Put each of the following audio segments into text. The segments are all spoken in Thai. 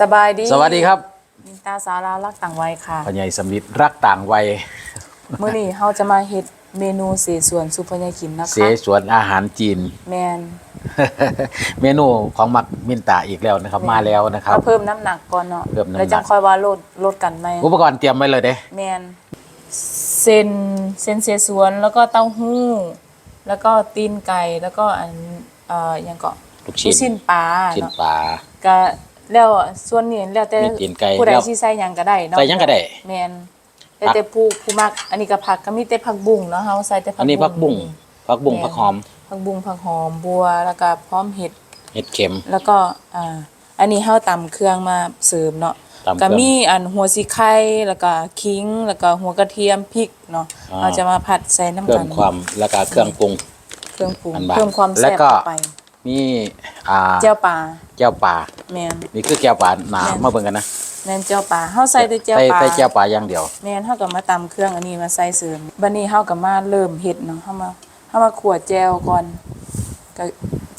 สบายดีสวัสดีครับมินตาสารารักต่างวัยค่ะพญายสำลิดรักต่างวัยมื้อนี้เฮาจะมาเฮ็ดเมนูเสสวนสุพญากินนะเสคะสวนอาหารจีน แมนเมนูของหมักมินตาอีกแล้วนะครับ มาแล้วนะครับเอาเพิ่มน้ำหนักก่อนเนาะเพิ่มน้ำหนักแล้วจังค่อยว่าลดลดกันไหมอุปกรณ์เตรียมไว้เลยเด้แมนเส้นเส้นเสสวนแล้วก็เต้าหู้ แล้วก็ตีนไก่แล้วก็อันเอ่อหยังก็ลูกชิ้นชิ้นปลาชิ้นเนาะปลาก็ แล้วส่วนนี้แล้วแต่มีตีนไก่ผู้ใดแล้ว สิใส่หยังก็ได้เนาะใส่หยังก็ได้ แม่นแล้วแต่ผู้ผู้มัก อันนี้ก็ผักก็มีแต่ผักบุ้งเนาะเฮาใส่แต่ผักอันนี้ผักบุ้งผักบุ้งแม่นผักหอมผักบุ้งผักหอมบัวแล้วก็พร้อมเห็ด เห็ดเข็ม แล้วก็อ่าอันนี้เฮาตำเครื่องมาเสริมเนาะตำเครื่ก็องมีอันหัวสีไข่แล้วก็ขิง แล้วก็หัวกระเทียมพริกเนาะอ่า เราจะมาผัดใส่น้ำเพิ่กัมนความแล้วก็เครื่องปรุง เครื่องปรุงอันบางเพิ่มความแล้แซ่วบก็ เข้าไป มีอ่าเจียวปลาแก้วปลาแม่นนี่คือแก้วปลาหนาแม่น มาเบิ่งกันนะแม่นเจียวปลาเฮาใส่แต่เจียวใส่ปลาใส่แก้วปลาอย่างเดียว แม่นเฮาก็มาตำเครื่องอันนี้มาใส่เสริมบัดนี้เฮาก็มาเริ่มเฮ็ดเนาะเฮามาเฮามาขั่วแจวก่อนก็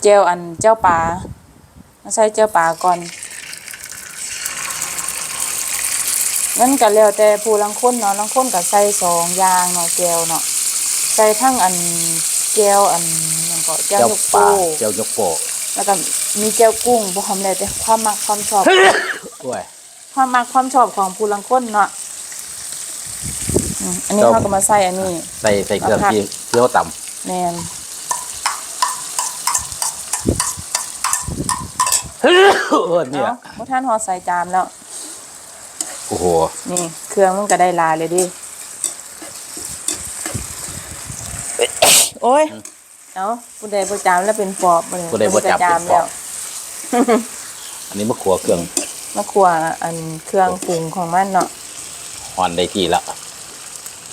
แจวอันเจียวปลามาใส่เจียวปลาก่อนนั่นก็แล้วแต่ผู้ลังคนเนาะลังคนก็ใส่สองอย่างเนาะแจวเนาะใส่ทั้งอันแจวอันหยัง ก็แจวแก้วยกปลาโป้แก้วยกโปะแล้วก็มีแจวกุ้งบ่หอมแล้วแต่ความมักความชอบ ด้วย ความมักความชอบของผู้ลังคนเนาะอืมอันนี้ครับ เขาก็มาใส่อันนี้ ใส่ใส่เครื่องเอาผัดที่เที่ยวต่แมนำ เออเนี่ย เนาะพวกท่านหอใส่จานแล้ว โอ้โห นี่ เครื่องมันก็ได้ลายเลยดิ โอ้ย เอาผู้ใดประจามแล้วเป็นปอบมาเลยผู้ใดบ่จับเป็นปแล้อวบอันนี้มะขัวเครื่องมาขัวอันเครื่องปรุงของมันเนาะหอนได้ที่ละ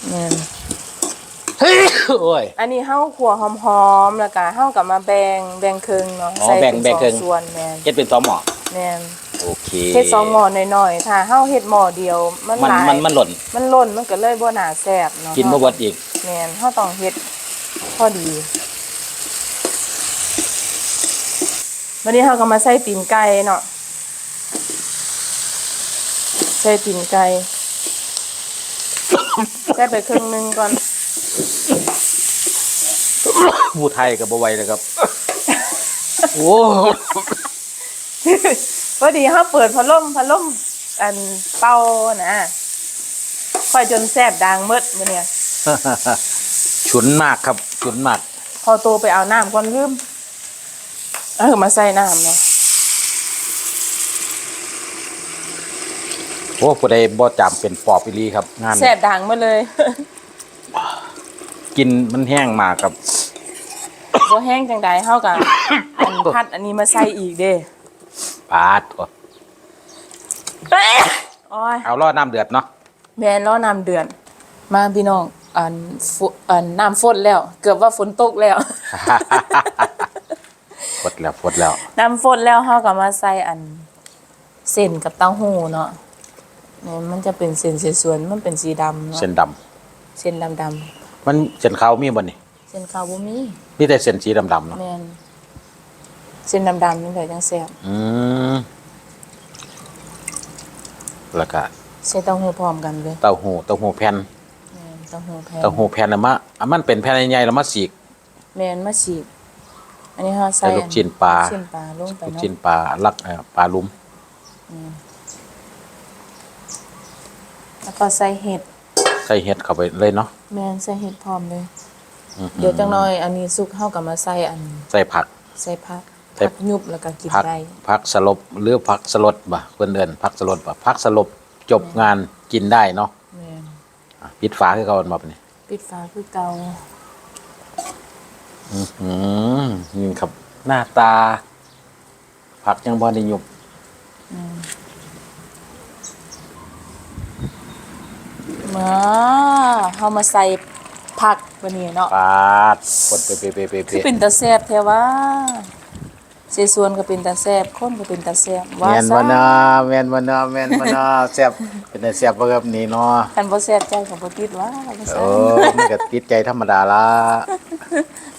แม่นโอ้ย อันนี้เฮาขัวหอมๆแล้วก็เฮากับมาแบ่งแบ่งครึ่งเนาะอ๋อใส่แบ่งเป็นแบ่งสอครึ่งงส่วนแม่นเฮ็ดเป็นสองหม้อแม่นโอเคเฮ็ดสองหม้อหน่อยๆถ้าเฮาเฮ็ดหม้อเดียว มันมันหลายมันมันหล่นมันล้นมันก็เลยบ่น่าแซ่บเนาะกินบ่เบิดอีก แม่นเฮาต้องเฮ็ดพอดี วันนี้เฮาก็มาใส่ตีนไก่เนาะใส่ตีนไก่ใส่ไปครึ่งหนึงก่อนผู้ไทยกับบ่ไหวเลยครับ โอ้พอดีเฮาเปิดพัดลมพัดลมอันเป่านะค่อยจนแซ่บดังหมดมื้อเนี่ย ฉุนมากครับ ฉุนมาก พอโตไปเอาน้ำก่อนลืม เออมาใส่น้ำเนาะโอ้ผู้ใดบ่จำเป็นปอบอีหลีครับ งานแซ่บดังหมาเลยกินมันแห้งมากครับบ่แห้งจังใดเฮากับอันพัดอันนี้มาใส่อีกเด้ปาดโอ้โอ้ยเอารอดน้ำเดือดเนาะแม่นล้อน้ำเดือนมาพี่น้องอันฝนอันน้ำฝนแล้ว เกือบว่าฝนตกแล้วฟด แล้วฟดแล้ว น้ำฝนแล้วเฮาก็มาใส่อันเส้นกับเต้าหู้เนาะเนี่ยมันจะเป็นเส้นเสสวนมันเป็นสีดำเนาะเส้นดำเส้นดำๆมันเส้นขาวมีบ่นี่เส้นขาวบ่มีมีแต่เส้นสีดำๆเนาะแม่นเส้นดำๆนี่แหละจังแซ่บอืมแล้วก็ใส่เต้าหู้พร้อมกันเลยเต้าหู้เต้าหู้แผ่นแม่นเต้าหู้แผ่นเต้าหู้แผ่นน่ะมาอะมันเป็นแผ่นใหญ่ๆแล้วมาสีก แม่นมาฉีก อันนี้เฮาใส่ใส่ลูกชิ้นปลาลูกชิ้นปลาลงไปลูกเนาะชิ้นปลาลักเอ่อปลาลุมแล้วก็ใส่เห็ดใส่เห็ดเข้าไปเลยเนาะแม่นใส่เห็ดพร้อมเลย อื้อหือเดี๋ยวจังน้อยอันนี้สุกเฮาก็มาใส่อันใส่ผัก ใส่ผักใส่ ผักยุบแล้วก็กินผักได้ผักสลบหรือผักสลดบ่เพิ่นเอิ้นผักสลดบ่ผักสลบจบงานกินได้เนาะแม่นอะปิดฝาคือเขาบ่ปะนี่ปิดฝาคือเก่าอืม นี่ครับ หน้าตา ผักยังบ่ได้ยุบมาเฮามาใส่ผักบัดนี้เนาะปาดกดเปเปเปเปคือเป็นตาแซ่บแท้ว่าเสสวนก็เป็นตาแซ่บคนก็เป็นตาแซ่บว่าแม่นซะบ่นะแม่นบ่นะแม่นบ่นะแซ่บเป็นได้แซ่บบ่ครับนี่เนาะคันบ่แซ่บใจก็บ่ติดว่าว่าเอซั่นอมันก็ติดใจธรรมดาละ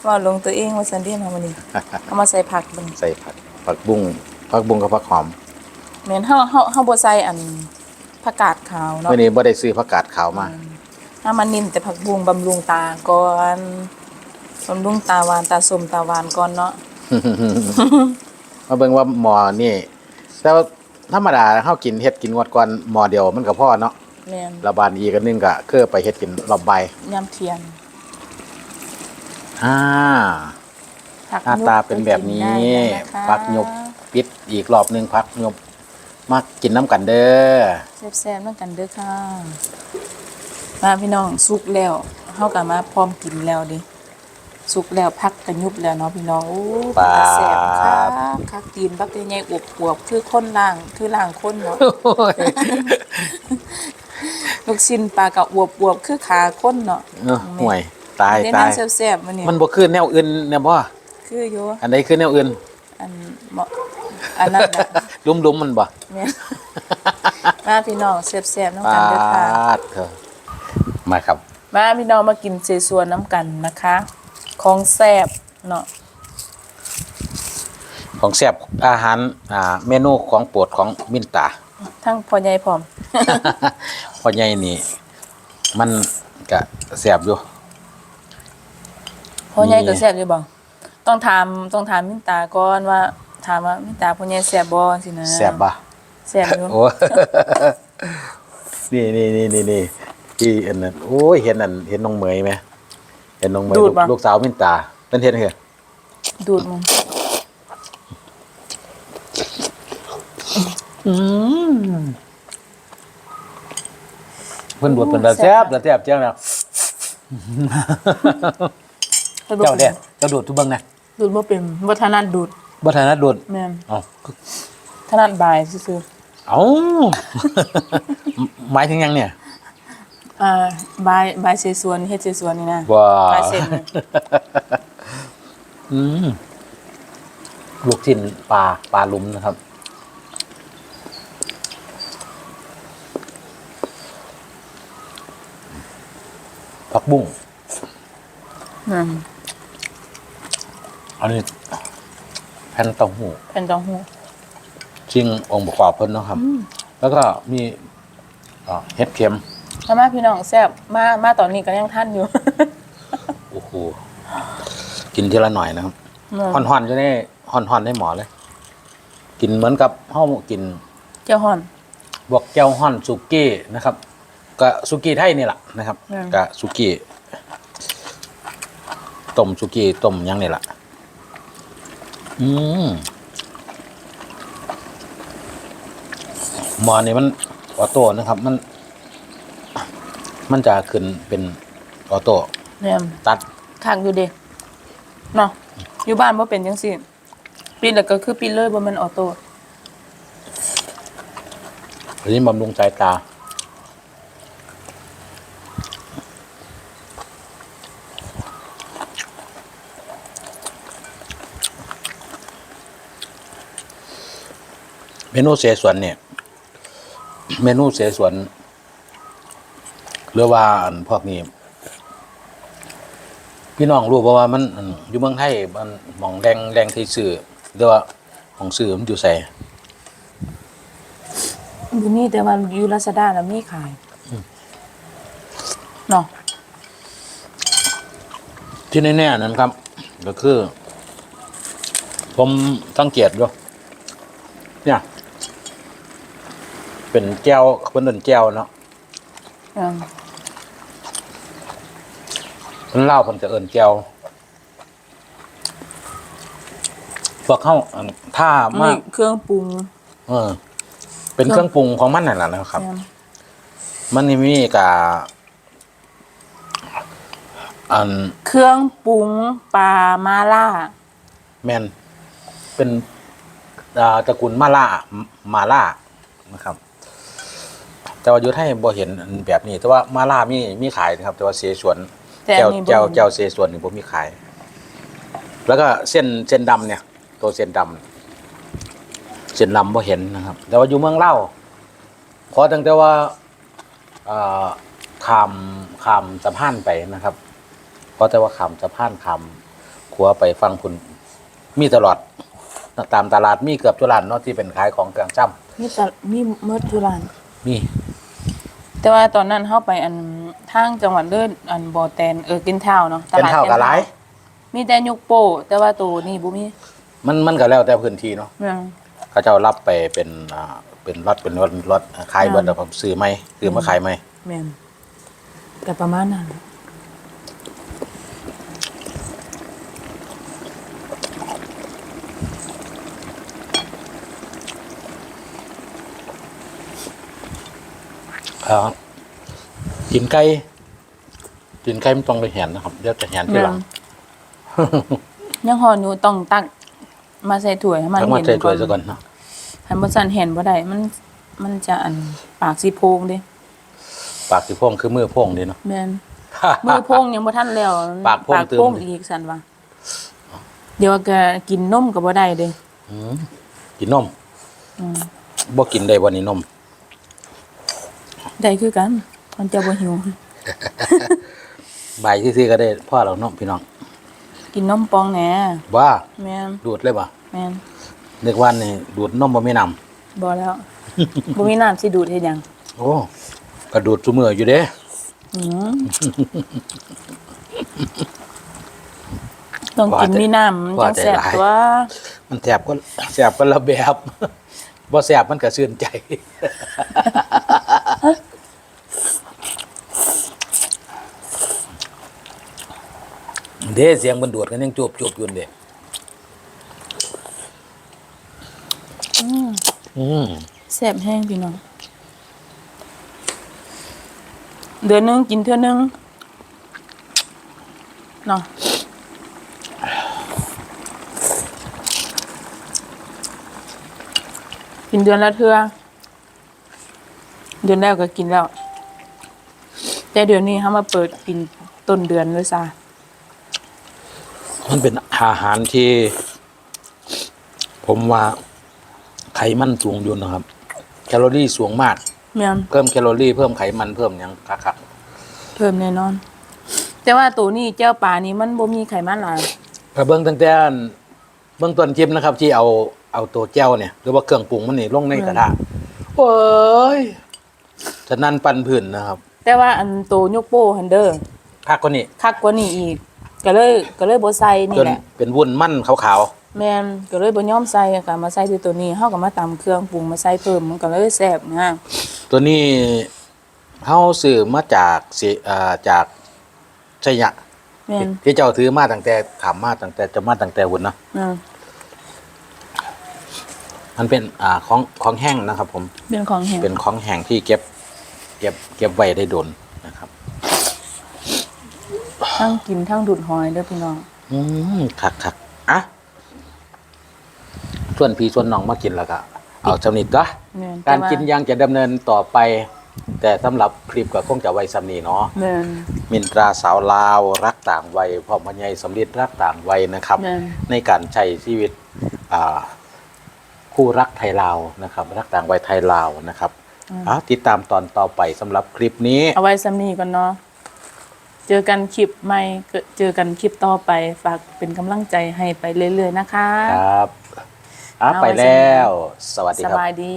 ว่าลงตัวเองว่าซั่นเด้เฮามื้อนี้เอามาใส่ผักเบิ่งใส่ผักผักบุ้งผักบุ้งกับผักหอมแม่นเฮาเฮาเฮาบ่ใส่อันผักกาดขาวเนาะมื้อนี้บ่ได้ซื้อผักกาดขาวมาถ้ามันนิ่มแต่ผักบุ้งบำรุงตาก่อนบำรุงตาหวานตาส้มตาหวานก่อนเนาะมาเบิ่งว่าหมอนี่แต่ว่าธรรมดาเฮากินเฮ็ดกินงวดก่อนหมอเดียวมันก็พอเนาะแม่นระบานอีกอันหนึงก็คือไปเฮ็ดกินรอบใบายยำเทียน อ่าผักหน้าตาเป็นแบบนี้ได้นะคะพักยบปิดอีกรอบหนึงพักยบมากินน้ำกันเด้อแซ่บๆเหมือนกันเด้อค่ะ มาพี่น้องสุกแล้วเฮาก็มาพร้อมกินแล้วดิสุกแล้วพักกันยุบแล้วเนาะพี่น้องโอ้ปาดตาแซ่บค่ะคักตีนบักใหญ่ๆอวบๆคือคนล่างคือล่างคนเนาะลูกชิ้นปลากะอวบๆคือขาคนเนาะเออห่วย ตายได้ตายน้ำแซ่บๆมื้อนี้มันบ่คือแนวอื่นเนี่ยบ่คืออยู่อันใดคือแนวอื่น อันเหมาะอันนั้นน่ะลุมๆมันบ่แม่นมาพี่น้องแซ่บๆน้ำปากันเด้อค่ะดเถอะมาครับ มาพี่น้องมากินเซซวนน้ำกันนะคะ ของแซ่บเนาะของแซ่บอาหารอ่าเมนูของโปรดของมินตา ทั้งพ่อใหญ่พร้อม พ่อใหญ่นี่ มันก็แซ่บอยู่ พ่อใหญ่ก็นี่แซ่บอยู่บ่ต้องถามต้องถามมินตาก่อนว่า ถามว่ามินตาพ่อใหญ่แซ่บบ่สินะแซ่บบ่แซ่บอยู่โอ้นี่นี่นี่นี่นี่ที่อันนั้นโอ้ยเห็นอันเห็นน้องเหมยไหมเห็นน้องเหมยลูกลูกสาวมินตาเป็นเห็นเหรอดูดมันเพิ่นบวชเพิ่นละแซ่บละแซ่บเจ้านะให้บ่ เจ้าเด้เจ้าดูดทุกเบิ่งนะดูดบ่เป็นบ่ถนัดดูดบ่ทันนะดูดแม่นเอ้าถนัดบายซื่อเอ้าหมายถึงหยังเนี่ยๆอ่าบายบายเซซวนเฮ็ดเซซวนนี่นะว้าลายเส้นเนี่ยอืมลูกชิ้นปลาปลาลุมนะครับผักบุ้งอืม อันนี้แผ่นเต้าหู้แผ่นเต้าหู้ชิงองค์ประกอบเพิ่นเนาะครับแล้วก็มีอ่าเห็ดเข็มมามาพี่น้องแซ่บมามาตอนนี้ก็ยังทันอยู่ โอ้โหกินทีละหน่อยนะครับอืมห่อนๆจะได้ห่อนๆได้หมอเลย กินเหมือนกับเฮากิน เจ้าฮ้อน บวกแก้วห่อนสุกี้นะครับก็สุกี้ไทยนี่แหละนะครับอืมก็สุกี้ต้มสุกี้ต้มหยังนี่แหละ อืมหมอนี่มันออโต้นะครับ มัน มันจะขึ้นเป็นออโต้เนี่ยตัดคักอยู่เด้เนาะอยู่บ้านบ่เป็นจังซี่ปิดแล้วก็คือปิดเลยบ่แม่นออโต้อันนี้บำรุงสายตา เมนูเสสวนเนี่ย เมนูเสสวนหรือว่าอันพวกนี้ พี่น้องรู้เพราะว่ามันอันอยู่เมืองไทยมันหมองแดงแดงที่ซื้อหรือว่าของซื้อมันอยู่ใส่อยู่นี่แต่ว่าอยู่ลาซาด้าน่ะมีขายเนาะที่แน่ๆนั้นครับ ก็คือ ผมสังเกตดูเนี่ย เป็นแก้วเป็นเดินแก้วเนาะอืมมันเล่าผมจะเอินแก้วพวกเข้าอันถ้ามานี่กเครื่องปรุงเออ เป็นเครื่องปรุงของมันนั่นแหละนะครับแม่นมันนี่มีกาอันเครื่องปรุงปลามาล่า แมนเป็นอ่าตระกูลมาล่ามาล่านะครับ แต่ว่าอยู่ไทยบ่เห็นอันแบบนี้ แต่ว่ามาล่ามีมีขายนะครับ แต่ว่าเสฉวนแต่แก้อัวนนี้บ่ แก้วแก้วเสฉวนนี่บ่มีขาย แล้วก็เส้นเส้นดำเนี่ย ตัวเส้นดำเส้นดำบ่เห็นนะครับ แต่ว่าอยู่เมืองเล่าวขอตั้งแต่ว่าอ่าขามขามสะพานไปนะครับเพราะแต่ว่าขามสะพานขามขัวไปฟังคุณมีตลอด ตามตลาดมีเกือบทุกร้านเนาะที่เป็นขายของเครื่องจ้ำ มีแต่มีเมื่อทุราน มี แต่ว่าตอนนั้นเข้าไปอันทางจังหวัดเลิศอันบ่อแตนเออกินเท่าเนาะตเป็นลาดเท่ากับหลาย มีแต่ยุกโป้แต่ว่าตัวนี้บ่มีมันมันก็แล้วแต่พื้นที่เนาะแม่นเขาเจ้ารับไปเป็นอ่าเป็นรถเป็นรถรถขายเบิดอ่าแล้วผมซื้อไหมซื้อมาขายไหมแม่นก็ประมาณนั้น กินไก่กินไก่มันต้องไปแหนนะครับเดี๋ยวจะแหนที่หลังยังหอนอยู่ต้องตักมาใส่ถ้วยให้มันทั้งหมดเห็นใส่ถ้วยซะก่อนเนาะให้บ่สั่นเห็นบ่ได้มัน มันจะอันปากสิโพงเด้ปากสิพ่งคือมือพ่งดีเนาะแม่นมือโพงยังบ่ทันแล้วปากโพงปากตื่นโพงอีกสั่นว่าเดี๋ยวก็กินนมก็บ่ได้เด้อืมกินนมอืมบ่กินได้บ่นี่นม ได้คือกันมันจะบ่หิว ใบซื่อๆก็ได้พ่อเราเนาะพี่น้องกินนมปองแหน่ว่าแม่นดูดเลยบ่แม่นนึกว่านี่ดูดนมบ่มีน้ำบ่แล้ว บ่มีน้ำสิดูดเฮ็ดหยังโอ้ก็ดูดซุมื้ออยู่เด้อืมต้องกินมีน้ำมันจังแซ่บตัวมันแสบก็แสบก็ละแบบบ่แสบมันก็ชื่นใจ เด้เสียงมันดูดกันยังจูบจูบอยู่เด้อืมอืมแซ่บแห้งพี่น้อง เดือนหนึงกินเทื่อหนึงเนาะกินเดือนละเทื่อเดือนแรกก็กินแล้ว แต่เดือนนี้เขามาเปิดกินต้นเดือนเลยซะ มันเป็นอาหารที่ ผมว่าไขมันสูงอยู่นะครับ แคลอรี่สูงมาก แม่นเพิ่มแคลอรี่เพิ่มไขมันเพิ่มหยังคักเพิ่มแน่นอน แต่ว่าตัวนี้เจ้าป่านี้มันบ่มีไขมันหลายๆกระเบื้องตั้งแต่เบื้องต้นคลิปนะครับ ที่เอาเอาตัวแจ้วเนี่ยหรือว่าเครื่องปรุงมันนี่ลงในกระทะโอ้ยฉะนั้นปั่นผื่นนะครับแต่ว่าอันตัวยกโป้ฮันเดอร์คักกว่านี้ คักกว่านี้อีก ก็เลยก็เลยบ่ใส่นี่จนแหละเป็นวุ้นมั่นขาวแม่นก็เลยบ่ยอมใส่ก็มาใส่ที่ตัวนี้เฮาก็มาตำเครื่องปรุงมาใส่เพิ่มมันก็เลยแซ่บนะๆ ตัวนี้เฮาซื้อมาจากสิอ่าจากชัยยะแม่นที่เจ้าถือมาตั้งแต่ขามมาตั้งแต่จะมาตั้งแต่วุ้นเนาะนะมันเป็นอ่าของของแห้งนะครับ ผมเป็นของแห้งเป็นของแห้งที่เก็บ เก็บเก็บไว้ได้โดนนะครับ ทั้งกินทั้งดูดหอยเด้อพี่น้อง อืมคักคักอะส่วนพี่ส่วนน้องมากินแล้วก็เอาชำนิดก็แม่นการแต่ว่กินยังจะดำเนินต่อไป แต่สำหรับคลิปก็คงจะไว้สำนีเนาะ แม่น มินตราสาวลาวรักต่างวัยพ่อพญายสำลิดรักต่างวัยนะครับ แม่น ในการใช้ชีวิตอ่าคู่รักไทยลาวนะครับ รักต่างวัยไทยลาวนะครับเอาติดตามตอนต่อไปสำหรับคลิปนี้ เอาไว้ซ้ำนี้ก่อนเนาะ เจอกันคลิปใหม่ก็เจอกันคลิปต่อไปฝากเป็นกำลังใจให้ไปเรื่อยๆนะคะ ครับอะเอาไปไว้แล้ว สวัสดีสครับ บายดี